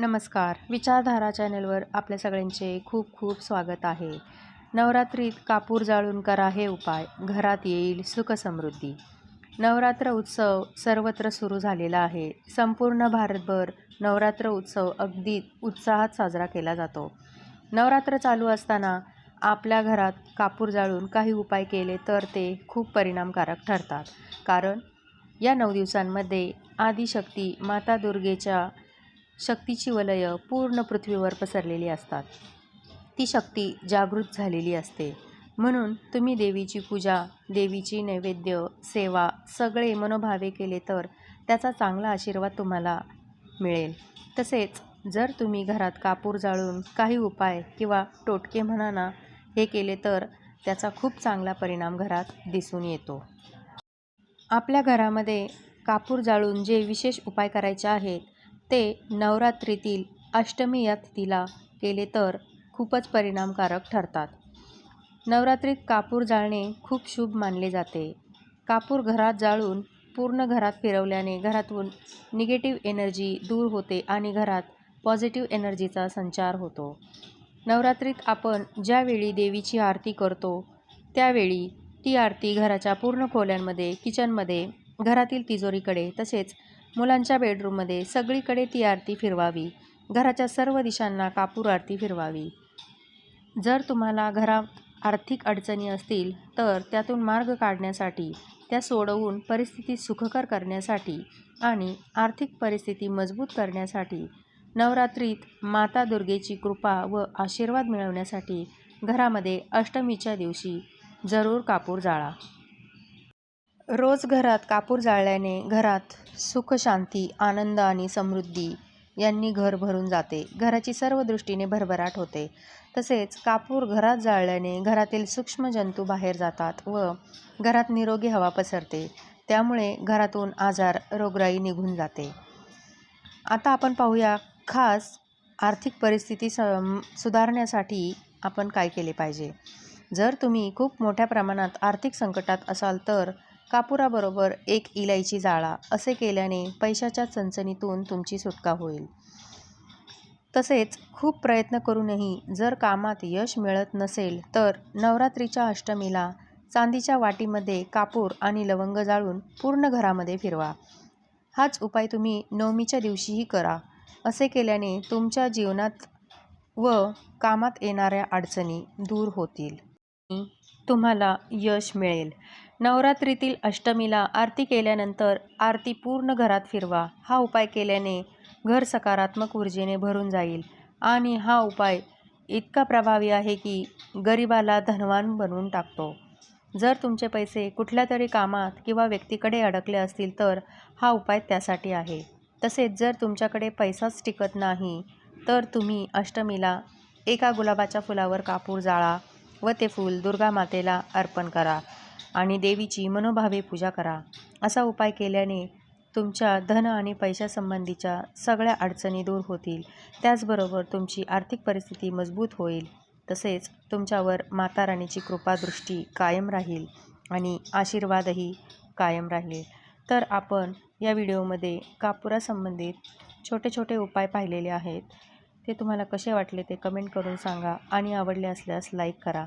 नमस्कार. विचारधारा चॅनलवर आपल्या सगळ्यांचे खूप खूप स्वागत आहे. नवरात्रीत कापूर जाळून करा हे उपाय. घरात येईल सुखसमृद्धी. नवरात्र उत्सव सर्वत्र सुरू झालेला आहे. संपूर्ण भारतभर नवरात्र उत्सव अगदी उत्साहात साजरा केला जातो. नवरात्र चालू असताना आपल्या घरात कापूर जाळून काही उपाय केले तर ते खूप परिणामकारक ठरतात. कारण या नऊ दिवसांमध्ये आदिशक्ती माता दुर्गेच्या शक्तीची वलय पूर्ण पृथ्वीवर पसरलेली असतात. ती शक्ती जागृत झालेली असते. म्हणून तुम्ही देवीची पूजा देवीची नैवेद्य सेवा सगळे मनोभावे केले तर त्याचा चांगला आशीर्वाद तुम्हाला मिळेल. तसेच जर तुम्ही घरात कापूर जाळून काही उपाय किंवा टोटके म्हणा ना हे केले तर त्याचा खूप चांगला परिणाम घरात दिसून येतो. आपल्या घरामध्ये कापूर जाळून जे विशेष उपाय करायचे आहेत ते नवरात्रीतील अष्टमी या तिथीला केले तर खूपच परिणामकारक ठरतात. नवरात्रीत कापूर जाळणे खूप शुभ मानले जाते. कापूर घरात जाळून पूर्ण घरात फिरवल्याने घरातून निगेटिव्ह एनर्जी दूर होते आणि घरात पॉझिटिव्ह एनर्जीचा संचार होतो. नवरात्रीत आपण ज्यावेळी देवीची आरती करतो त्यावेळी ती आरती घराच्या पूर्ण खोल्यांमध्ये किचनमध्ये घरातील तिजोरीकडे तसेच मुलांच्या बेडरूममध्ये सगळीकडे ती आरती फिरवावी. घराच्या सर्व दिशांना कापूर आरती फिरवावी. जर तुम्हाला घरात आर्थिक अडचणी असतील तर त्यातून मार्ग काढण्यासाठी त्या सोडवून परिस्थिती सुखकर करण्यासाठी आणि आर्थिक परिस्थिती मजबूत करण्यासाठी नवरात्रीत माता दुर्गेची कृपा व आशीर्वाद मिळवण्यासाठी घरामध्ये अष्टमीच्या दिवशी जरूर कापूर जाळा. रोज घरात कापूर जाळल्याने घरात सुख शांती आनंद आणि समृद्धी यांनी घर भरून जाते. घराची सर्व दृष्टीने भरभराट होते. तसेच कापूर घरात जाळल्याने घरातील सूक्ष्म जंतू बाहेर जातात व घरात निरोगी हवा पसरते. त्यामुळे घरातून आजार रोगराई निघून जाते. आता आपण पाहूया खास आर्थिक परिस्थिती स सुधारण्यासाठी आपण काय केले पाहिजे. जर तुम्ही खूप मोठ्या प्रमाणात आर्थिक संकटात असाल तर कापुराबरोबर एक इलायची जाळा असे केल्याने पैशाच्या चणचणीतून तुमची सुटका होईल. तसेच खूप प्रयत्न करूनही जर कामात यश मिळत नसेल तर नवरात्रीच्या अष्टमीला चांदीच्या वाटीमध्ये कापूर आणि लवंग जाळून पूर्ण घरामध्ये फिरवा. हाच उपाय तुम्ही नवमीच्या दिवशीही करा. असे केल्याने तुमच्या जीवनात व कामात येणाऱ्या अडचणी दूर होतील. तुम्हाला यश मिळेल. नवरात्रीतील अष्टमीला आरती केल्यानंतर आरती पूर्ण घरात फिरवा. हा उपाय केल्याने घर सकारात्मक ऊर्जेने भरून जाईल. आणि हा उपाय इतका प्रभावी आहे की गरिबाला धनवान बनवून टाकतो. जर तुमचे पैसे कुठल्या तरी कामात किंवा व्यक्तीकडे अडकले असतील तर हा उपाय त्यासाठी आहे. तसेच जर तुमच्याकडे पैसाच टिकत नाही तर तुम्ही अष्टमीला एका गुलाबाच्या फुलावर कापूर जाळा व ते फूल दुर्गा मातेला अर्पण करा. आणि देवीची मनोभावे पूजा करा. असा उपाय केल्याने तुमच्या धन आणि पैशासंबंधीच्या सगळ्या अडचणी दूर होतील. त्याचबरोबर तुमची आर्थिक परिस्थिती मजबूत होईल. तसेच तुमच्यावर माता राणीची कृपादृष्टी कायम राहील आणि आशीर्वादही कायम राहील. तर आपण या व्हिडिओमध्ये कापुरासंबंधित छोटे छोटे उपाय पाहिलेले आहेत. ते तुम्हाला कसे वाटले ते कमेंट करून सांगा आणि आवडले असल्यास लाईक करा.